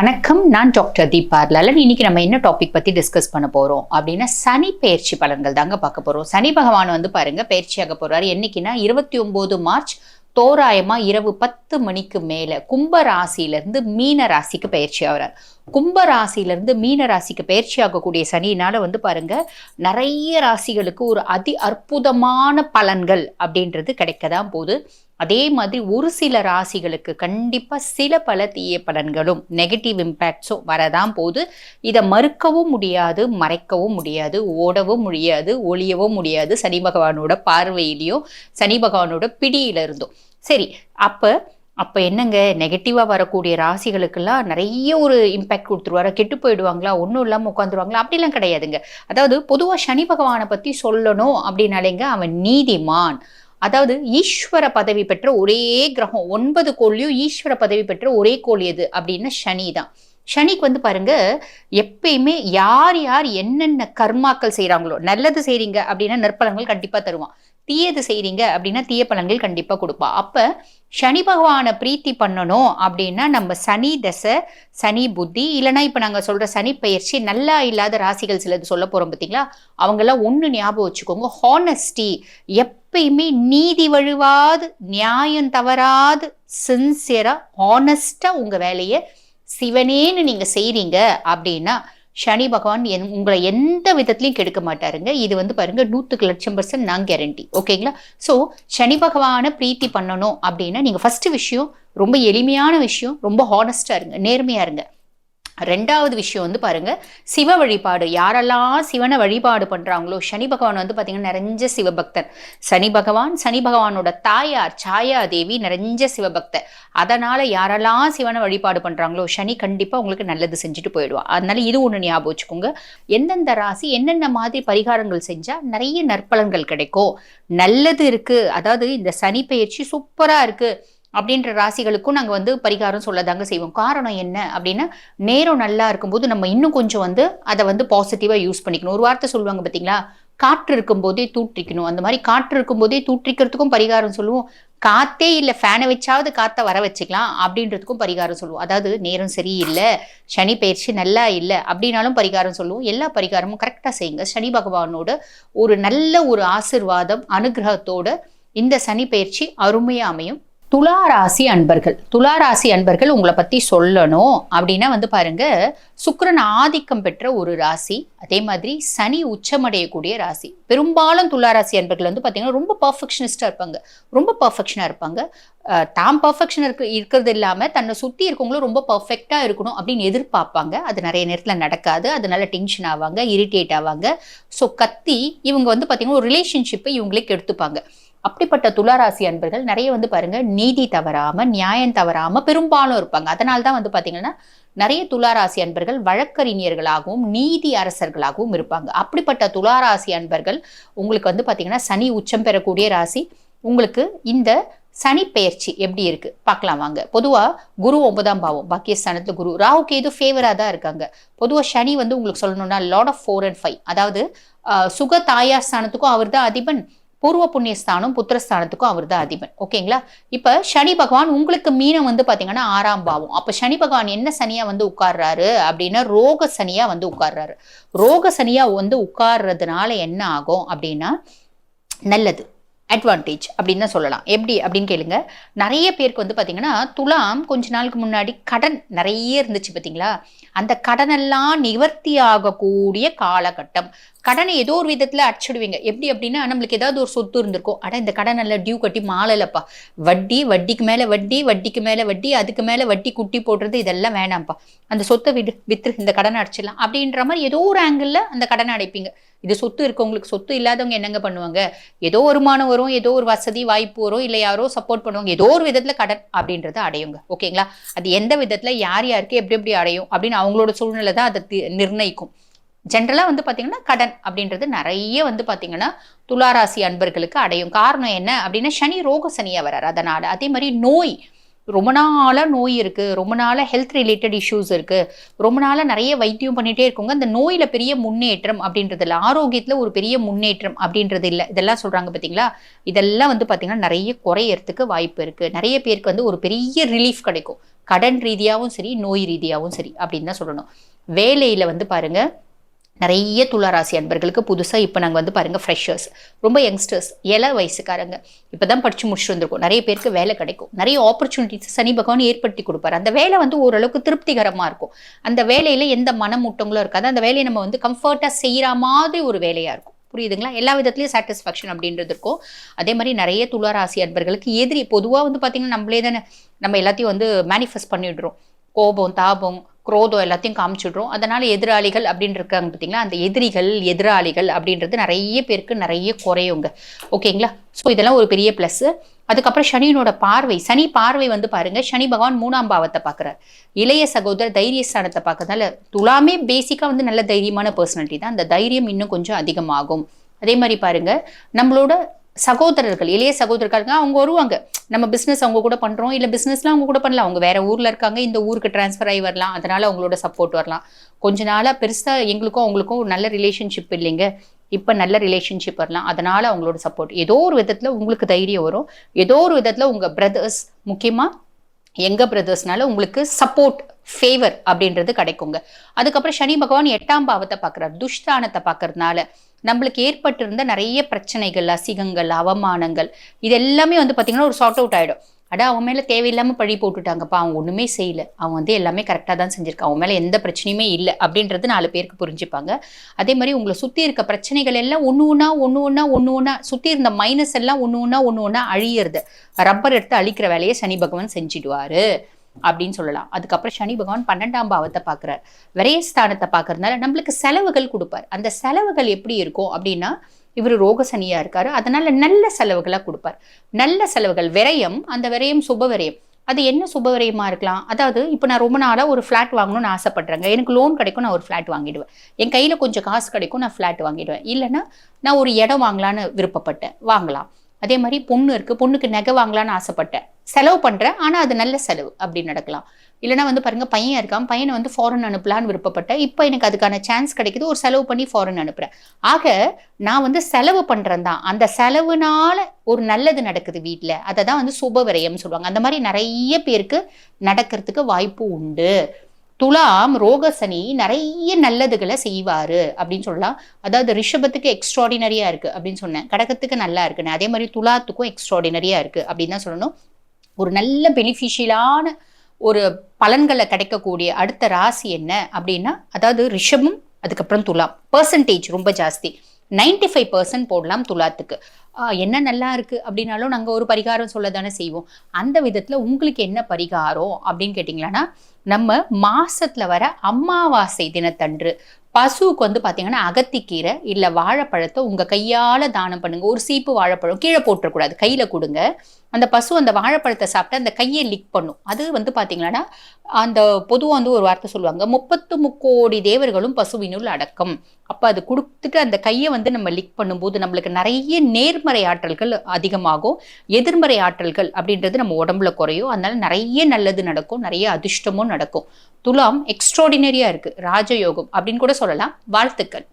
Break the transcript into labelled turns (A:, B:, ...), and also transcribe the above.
A: வணக்கம் நான் டாக்டர் தீபா லலன். இன்னைக்கு நம்ம என்ன டாபிக் பத்தி டிஸ்கஸ் பண்ண போறோம் அப்படின்னா சனி பயிற்சி பலன்கள் தாங்க பார்க்க போறோம். சனி பகவான் வந்து பாருங்க பயிற்சியாக போறாரு. என்னைக்குன்னா இருபத்தி ஒன்பது மார்ச் தோராயமா இரவு பத்து மணிக்கு மேல கும்ப ராசியிலிருந்து மீன ராசிக்கு பயிற்சி ஆகிறார். கும்ப ராசியிலிருந்து மீன ராசிக்கு பயிற்சி ஆகக்கூடிய சனியினால வந்து பாருங்க நிறைய ராசிகளுக்கு ஒரு அதி அற்புதமான பலன்கள் அப்படின்றது கிடைக்க தான் போகுது. அதே மாதிரி ஒரு சில ராசிகளுக்கு கண்டிப்பாக சில பல தீய பலன்களும் நெகட்டிவ் இம்பேக்ட்ஸும் வரதான் போகுது. இதை மறுக்கவும் முடியாது மறைக்கவும் முடியாது ஓடவும் முடியாது ஒளியவும் முடியாது சனி பகவானோட பார்வையிலையும் சனி பகவானோட பிடியில இருந்தும் சரி அப்போ அப்போ என்னங்க? நெகட்டிவாக வரக்கூடிய ராசிகளுக்கெல்லாம் நிறைய ஒரு இம்பேக்ட் கொடுத்துருவாரா? கெட்டு போயிடுவாங்களா? ஒன்றும் இல்லாமல் உட்காந்துருவாங்களா அப்படிலாம் கிடையாதுங்க. அதாவது பொதுவாக சனி பகவானை பற்றி சொல்லணும் அப்படின்னாலேங்க அவன் நீதிமான். அதாவது ஈஸ்வர பதவி பெற்ற ஒரே கிரகம் ஒன்பது கோள்லையும் ஈஸ்வர பதவி பெற்ற ஒரே கோள் எது? அப்படின்னா சனி தான். சனிக்கு வந்து பாருங்க எப்பயுமே யார் யார் என்னென்ன கர்மாக்கள் செய்கிறாங்களோ நல்லது செய்றீங்க அப்படின்னா நற்பலங்கள் கண்டிப்பாக தருவான். தீயது செய்கிறீங்க அப்படின்னா தீய பலன்கள் கண்டிப்பாக கொடுப்பா. அப்போ சனி பகவானை பிரீத்தி பண்ணணும் அப்படின்னா நம்ம சனி தசை சனி புத்தி இல்லைன்னா இப்போ நாங்கள் சொல்கிற சனி பயிற்சி நல்லா இல்லாத ராசிகள் சிலது சொல்ல போகிறோம் பார்த்தீங்களா அவங்கெல்லாம் ஒன்று ஞாபகம் வச்சுக்கோங்க. ஹானஸ்டி எப்பயுமே நீதி வழுவாது நியாயம் தவறாது சின்சியராக ஹானஸ்டாக உங்கள் வேலையை சிவனேன்னு நீங்கள் செய்கிறீங்க அப்படின்னா சனி பகவான் என் உங்களை எந்த விதத்துலையும் கெடுக்க மாட்டாருங்க. இது வந்து பாருங்க நூற்றுக்கு லட்சம் பர்சன்ட் நான் கேரண்டி ஓகேங்களா? ஸோ சனி பகவானை பிரீத்தி பண்ணணும் அப்படின்னா நீங்கள் ஃபஸ்ட்டு விஷயம் ரொம்ப எளிமையான விஷயம் ரொம்ப ஹானஸ்டாக இருங்க நேர்மையாக இருங்க. ரெண்டாவது விஷயம் வந்து பாருங்கள் சிவ வழிபாடு. யாரெல்லாம் சிவனை வழிபாடு பண்ணுறாங்களோ சனி பகவான் வந்து பார்த்திங்கன்னா நிறைஞ்ச சிவபக்தன் சனி பகவான் சனி பகவானோட தாயார் சாயா தேவி நிறைஞ்ச சிவபக்தர். அதனால் யாரெல்லாம் சிவனை வழிபாடு பண்ணுறாங்களோ சனி கண்டிப்பாக உங்களுக்கு நல்லது செஞ்சுட்டு போயிடுவான் அதனால இது ஒன்று ஞாபகம் வச்சுக்கோங்க. எந்தெந்த ராசி என்னென்ன மாதிரி பரிகாரங்கள் செஞ்சால் நிறைய நற்பலன்கள் கிடைக்கும். நல்லது இருக்குது அதாவது இந்த சனி பயிற்சி சூப்பராக இருக்குது அப்படின்ற ராசிகளுக்கும் நாங்கள் வந்து பரிகாரம் சொல்லதாங்க செய்வோம். காரணம் என்ன அப்படின்னா நேரம் நல்லா இருக்கும்போது நம்ம இன்னும் கொஞ்சம் வந்து அதை வந்து பாசிட்டிவாக யூஸ் பண்ணிக்கணும். ஒரு வார்த்தை சொல்லுவாங்க பார்த்தீங்களா காற்று இருக்கும்போதே தூற்றிக்கணும். அந்த மாதிரி காற்று இருக்கும்போதே தூற்றிக்கிறதுக்கும் பரிகாரம் சொல்லுவோம். காத்தே இல்லை ஃபேனை வச்சாவது காற்றை வர வச்சுக்கலாம் அப்படின்றதுக்கும் பரிகாரம் சொல்லுவோம். அதாவது நேரம் சரியில்லை சனி பயிற்சி நல்லா இல்லை அப்படின்னாலும் பரிகாரம் சொல்லுவோம். எல்லா பரிகாரமும் கரெக்டாக செய்யுங்க. சனி பகவானோட ஒரு நல்ல ஒரு ஆசிர்வாதம் அனுகிரகத்தோட இந்த சனி பயிற்சி அருமையாக அமையும். துளாராசி அன்பர்கள். துளாராசி அன்பர்கள் உங்களை பற்றி சொல்லணும் அப்படின்னா வந்து பாருங்க சுக்கரன் ஆதிக்கம் பெற்ற ஒரு ராசி. அதே மாதிரி சனி உச்சமடையக்கூடிய ராசி. பெரும்பாலும் துளாராசி அன்பர்கள் வந்து பார்த்திங்கன்னா ரொம்ப பர்ஃபெக்ஷனிஸ்டாக இருப்பாங்க. ரொம்ப பர்ஃபெக்ஷனாக இருப்பாங்க. தாம் பர்ஃபெக்ஷன் இருக்கு இருக்கிறது இல்லாமல் தன்னை சுற்றி இருக்கவங்களும் ரொம்ப பர்ஃபெக்டாக இருக்கணும் அப்படின்னு எதிர்பார்ப்பாங்க. அது நிறைய நேரத்தில் நடக்காது. அதனால டென்ஷன் ஆவாங்க இரிட்டேட் ஆவாங்க. ஸோ கத்தி இவங்க வந்து பார்த்திங்கன்னா ஒரு ரிலேஷன்ஷிப்பை இவங்களே கெடுத்துப்பாங்க. அப்படிப்பட்ட துளாராசி அன்பர்கள் நிறைய வந்து பாருங்க நீதி தவறாம நியாயம் தவறாம பெரும்பாலும் இருப்பாங்க. அதனால தான் வந்து பாத்தீங்கன்னா நிறைய துளாராசி அன்பர்கள் வழக்கறிஞர்களாகவும் நீதி அரசர்களாகவும் இருப்பாங்க. அப்படிப்பட்ட துளாராசி அன்பர்கள் உங்களுக்கு வந்து பாத்தீங்கன்னா சனி உச்சம் பெறக்கூடிய ராசி. உங்களுக்கு இந்த சனி பெயர்ச்சி எப்படி இருக்கு? பார்க்கலாம் வாங்க. பொதுவா குரு ஒன்பதாம் பாவம் பாக்கியஸ்தானத்துல குரு. ராகு கேது ஃபேவரா தான் இருக்காங்க. பொதுவா சனி வந்து உங்களுக்கு சொல்லணும்னா lord of four and five அதாவது சுக தாயார் ஸ்தானத்துக்கும் அவர் தான் அதிபன். பூர்வ புண்ணியஸ்தானம் புத்திரஸ்தானத்துக்கும் அவர் தான் அதிபன். ஓகேங்களா? இப்போ சனி பகவான் உங்களுக்கு மீனம் வந்து பார்த்தீங்கன்னா ஆறாம் பாவம். அப்போ சனி பகவான் என்ன சனியாக வந்து உட்கார்றாரு அப்படின்னா ரோக சனியாக வந்து உட்கார்றாரு. ரோக சனியாக வந்து உட்கார்றதுனால என்ன ஆகும் அப்படின்னா நல்லது அட்வான்டேஜ் அப்படின்னு தான் சொல்லலாம். எப்படி அப்படின்னு கேளுங்க. நிறைய பேருக்கு வந்து பார்த்தீங்கன்னா துலாம் கொஞ்ச நாளுக்கு முன்னாடி கடன் நிறைய இருந்துச்சு பார்த்தீங்களா அந்த கடனெல்லாம் நிவர்த்தி ஆகக்கூடிய காலகட்டம். கடனை ஏதோ ஒரு விதத்தில் அடிச்சுடுவீங்க. எப்படி அப்படின்னா நம்மளுக்கு ஏதாவது ஒரு சொத்து இருந்திருக்கும். அட இந்த கடன் எல்லாம் டியூ கட்டி மாளலப்பா வட்டி வட்டிக்கு மேலே வட்டி வட்டிக்கு மேலே வட்டி அதுக்கு மேலே வட்டி குட்டி போடுறது இதெல்லாம் வேணாம்ப்பா. அந்த சொத்தை விடு வித்து இந்த கடனை அடிச்சிடலாம். அப்படின்ற மாதிரி ஏதோ ஒரு ஆங்கிளில் அந்த கடனை அடைப்பீங்க. இது சொத்து இருக்கவங்களுக்கு சொத்து இல்லாதவங்க என்னங்க பண்ணுவாங்க? ஏதோ வருமானம் வரும் ஏதோ ஒரு வசதி வாய்ப்பு வரும் இல்லை யாரோ சப்போர்ட் பண்ணுவாங்க. ஏதோ ஒரு விதத்தில் கடன் அப்படின்றத அடையுங்க. ஓகேங்களா? அது எந்த விதத்தில் யார் யாருக்கு எப்படி எப்படி அடையும் அப்படின்னு அவங்களோட சூழ்நிலை தான் அதை தி- நிர்ணயிக்கும். ஜென்ரலாக வந்து பார்த்திங்கன்னா கடன் அப்படின்றது நிறைய வந்து பார்த்திங்கன்னா துளாராசி அன்பர்களுக்கு அடையும். காரணம் என்ன அப்படின்னா சனி ரோக சனியாக வராரு. அதனால் அதே மாதிரி நோய் ரொம்ப நாளாக நோய் இருக்குது ரொம்ப நாளாக ஹெல்த் ரிலேட்டட் இஷ்யூஸ் இருக்குது ரொம்ப நாளாக நிறைய வைத்தியம் பண்ணிகிட்டே இருக்கவங்க அந்த நோயில் பெரிய முன்னேற்றம் அப்படின்றது இல்லை ஆரோக்கியத்தில் ஒரு பெரிய முன்னேற்றம் அப்படின்றது இல்லை. இதெல்லாம் சொல்கிறாங்க பார்த்தீங்களா இதெல்லாம் வந்து பார்த்திங்கன்னா நிறைய குறையறதுக்கு வாய்ப்பு இருக்குது நிறைய பேருக்கு வந்து ஒரு பெரிய ரிலீஃப் கிடைக்கும். கடன் ரீதியாகவும் சரி நோய் ரீதியாகவும் சரி அப்படின்னு தான் சொல்லணும். வேலையில் வந்து பாருங்கள் நிறைய துளாராசி அன்பர்களுக்கு புதுசாக இப்போ நாங்கள் வந்து பாருங்கள் ஃப்ரெஷர்ஸ் ரொம்ப யங்ஸ்டர்ஸ் இள வயசுக்காரங்க. இப்போ தான் படித்து முடிச்சுட்டு வந்திருக்கோம். நிறைய பேருக்கு வேலை கிடைக்கும். நிறைய ஆப்பர்ச்சுனிட்டிஸ் சனி பகவான் ஏற்படுத்தி கொடுப்பாரு. அந்த வேலை வந்து ஓரளவுக்கு திருப்திகரமாக இருக்கும். அந்த வேலையில் எந்த மனமூட்டங்களும் இருக்காது. அந்த வேலையை நம்ம வந்து கம்ஃபர்ட்டாக செய்கிற மாதிரி ஒரு வேலையாக இருக்கும். புரியுதுங்களா? எல்லா விதத்துலையும் சாட்டிஸ்ஃபேக்ஷன் அப்படின்றது இருக்கும். அதே மாதிரி நிறைய துளாராசி அன்பர்களுக்கு எதிரி பொதுவாக வந்து பார்த்திங்கன்னா நம்மளே தானே நம்ம எல்லாத்தையும் வந்து மேனிஃபெஸ்ட் பண்ணிவிடுறோம் கோபம் தாபம் குரோதம் எல்லாத்தையும் காமிச்சிடுறோம். அதனால் எதிராளிகள் அப்படின்னு இருக்காங்க பார்த்தீங்களா அந்த எதிரிகள் எதிராளிகள் அப்படின்றது நிறைய பேருக்கு நிறைய குறையுங்க. ஓகேங்களா? ஸோ இதெல்லாம் ஒரு பெரிய ப்ளஸ்ஸு அதுக்கப்புறம் சனியினோட பார்வை. சனி பார்வை வந்து பாருங்க சனி பகவான் மூணாம் பாவத்தை பார்க்குறார் இளைய சகோதரர் தைரியஸ்தானத்தை பார்க்கறதால துலாமே பேசிக்காக வந்து நல்ல தைரியமான பர்சனாலிட்டி தான். அந்த தைரியம் இன்னும் கொஞ்சம் அதிகமாகும். அதே மாதிரி பாருங்க நம்மளோட சகோதரர்கள் இளைய சகோதரர்கள் அவங்க வருவாங்க. நம்ம பிஸ்னஸ் அவங்க கூட பண்ணுறோம் இல்லை பிஸ்னஸ்லாம் அவங்க கூட பண்ணலாம் அவங்க வேற ஊரில் இருக்காங்க இந்த ஊருக்கு ட்ரான்ஸ்ஃபர் ஆகி வரலாம். அதனால அவங்களோட சப்போர்ட் வரலாம். கொஞ்ச நாளாக பெருசாக எங்களுக்கும் அவங்களுக்கும் ஒரு நல்ல ரிலேஷன்ஷிப் இல்லைங்க. இப்போ நல்ல ரிலேஷன்ஷிப் வரலாம். அதனால அவங்களோட சப்போர்ட் ஏதோ ஒரு விதத்தில் உங்களுக்கு தைரியம் வரும். ஏதோ ஒரு விதத்தில் உங்கள் பிரதர்ஸ் முக்கியமாக எங்கள் பிரதர்ஸ்னால உங்களுக்கு சப்போர்ட் ஃபேவர் அப்படின்றது கிடைக்குங்க. அதுக்கப்புறம் சனி பகவான் எட்டாம் பாவத்தை பார்க்குறாரு. துஷ்டானத்தை பார்க்கறதுனால நம்மளுக்கு ஏற்பட்டிருந்த நிறைய பிரச்சனைகள் அசிங்கங்கள் அவமானங்கள் இது எல்லாமே வந்து பார்த்தீங்கன்னா ஒரு சார்ட் அவுட் ஆகிடும் அட அவன் மேலே தேவையில்லாமல் பழி போட்டுட்டாங்கப்பா அவன் ஒன்றுமே செய்யலை. அவன் வந்து எல்லாமே கரெக்டாக தான் செஞ்சுருக்கான். அவன் மேலே எந்த பிரச்சனையுமே இல்லை அப்படின்றது நாலு பேருக்கு புரிஞ்சுப்பாங்க. அதே மாதிரி உங்களை சுற்றி இருக்க பிரச்சனைகள் எல்லாம் ஒன்று ஒன்றா ஒன்று ஒன்றா ஒன்று ஒன்றா சுற்றி இருந்த மைனஸ் எல்லாம் ஒன்று ஒன்றா ஒன்று ஒன்றா அழியிறது. ரப்பர் எடுத்து அழிக்கிற வேலையை சனி பகவான் செஞ்சிடுவாரு. அப்படின்னு சொல்லலாம். அதுக்கப்புறம் சனி பகவான் பன்னெண்டாம் பாவத்தை பார்க்குறார். விரயஸ்தானத்தை பார்க்கறதுனால நம்மளுக்கு செலவுகள் கொடுப்பார். அந்த செலவுகள் எப்படி இருக்கும் அப்படின்னா இவர் ரோக சனியா இருக்காரு. அதனால நல்ல செலவுகளாக கொடுப்பார். நல்ல செலவுகள் விரயம் அந்த விரயம் சுப விரயம். அது என்ன சுப விரயமா இருக்கலாம்? அதாவது இப்போ நான் ரொம்ப நாளாக ஒரு ஃப்ளாட் வாங்கணும்னு ஆசைப்படுறேங்க. எனக்கு லோன் கிடைக்கும் நான் ஒரு ஃப்ளாட் வாங்கிடுவேன். என் கையில் கொஞ்சம் காசு கிடைக்கும் நான் ஃப்ளாட் வாங்கிடுவேன். இல்லைன்னா நான் ஒரு இடம் வாங்கலான்னு விருப்பப்பட்டேன். வாங்கலாம். அதே மாதிரி பொண்ணு இருக்குது பொண்ணுக்கு நகை வாங்கலான்னு ஆசைப்பட்டேன். செலவு பண்ணுறேன் ஆனால் அது நல்ல செலவு அப்படி நடக்கலாம். இல்லைனா வந்து பாருங்கள் பையன் இருக்கான் பையனை வந்து ஃபாரின் அனுப்பலான்னு விருப்பப்பட்டேன். இப்போ எனக்கு அதுக்கான சான்ஸ் கிடைக்குது ஒரு செலவு பண்ணி ஃபாரின் அனுப்புகிறேன் ஆக நான் வந்து செலவு பண்ணுறேன் தான். அந்த செலவுனால ஒரு நல்லது நடக்குது வீட்டில் அதை தான் வந்து சுப விரயம்னு சொல்லுவாங்க. அந்த மாதிரி நிறைய பேருக்கு நடக்கிறதுக்கு வாய்ப்பு உண்டு. துலாம் ரோகசனி நிறைய நல்லதுகளை செய்வாரு அப்படின்னு சொல்லலாம். அதாவது ரிஷபத்துக்கு எக்ஸ்ட்ராடினரியா இருக்கு அப்படின்னு சொன்னேன். கடகத்துக்கு நல்லா இருக்குன்னு அதே மாதிரி துலாத்துக்கும் எக்ஸ்ட்ராடினரியா இருக்கு அப்படின்னு தான் சொல்லணும். ஒரு நல்ல பெனிஃபிஷியலான ஒரு பலன்களை கிடைக்கக்கூடிய அடுத்த ராசி என்ன அப்படின்னா அதாவது ரிஷபம் அதுக்கப்புறம் துலாம். பர்சன்டேஜ் ரொம்ப ஜாஸ்தி. நைன்டி ஃபைவ் பர்சன்ட் போடலாம் துலாத்துக்கு. என்ன நல்லா இருக்கு? அப்படின்னாலும் நாங்கள் ஒரு பரிகாரம் சொல்ல தானே செய்வோம். அந்த விதத்தில் உங்களுக்கு என்ன பரிகாரம் அப்படின்னு கேட்டிங்களான்னா நம்ம மாசத்துல வர அமாவாசை தினத்தன்று பசுவுக்கு வந்து பார்த்தீங்கன்னா அகத்திக்கீரை இல்லை வாழைப்பழத்தை உங்கள் கையால் தானம் பண்ணுங்க. ஒரு சீப்பு வாழைப்பழம் கீழே போட்டுறக்கூடாது கையில் கொடுங்க. அந்த பசு அந்த வாழைப்பழத்தை சாப்பிட்டு அந்த கையை லிக் பண்ணும். அது வந்து பார்த்தீங்கன்னா அந்த பொதுவாக வந்து ஒரு வார்த்தை சொல்லுவாங்க முப்பத்து முக்கோடி தேவர்களும் பசுவினுள் அடக்கம். அப்போ அது கொடுத்துட்டு அந்த கையை வந்து நம்ம லிக் பண்ணும்போது நம்மளுக்கு நிறைய நேர் நேர்மறை ஆற்றல்கள் அதிகமாகும். எதிர்மறை ஆற்றல்கள் அப்படின்றது நம்ம உடம்புல குறையும். அதனால நிறைய நல்லது நடக்கும் நிறைய அதிர்ஷ்டமும் நடக்கும். துலாம் எக்ஸ்ட்ராடினரியா இருக்கு. ராஜயோகம் அப்படின்னு கூட சொல்லலாம். வாழ்த்துக்கள்.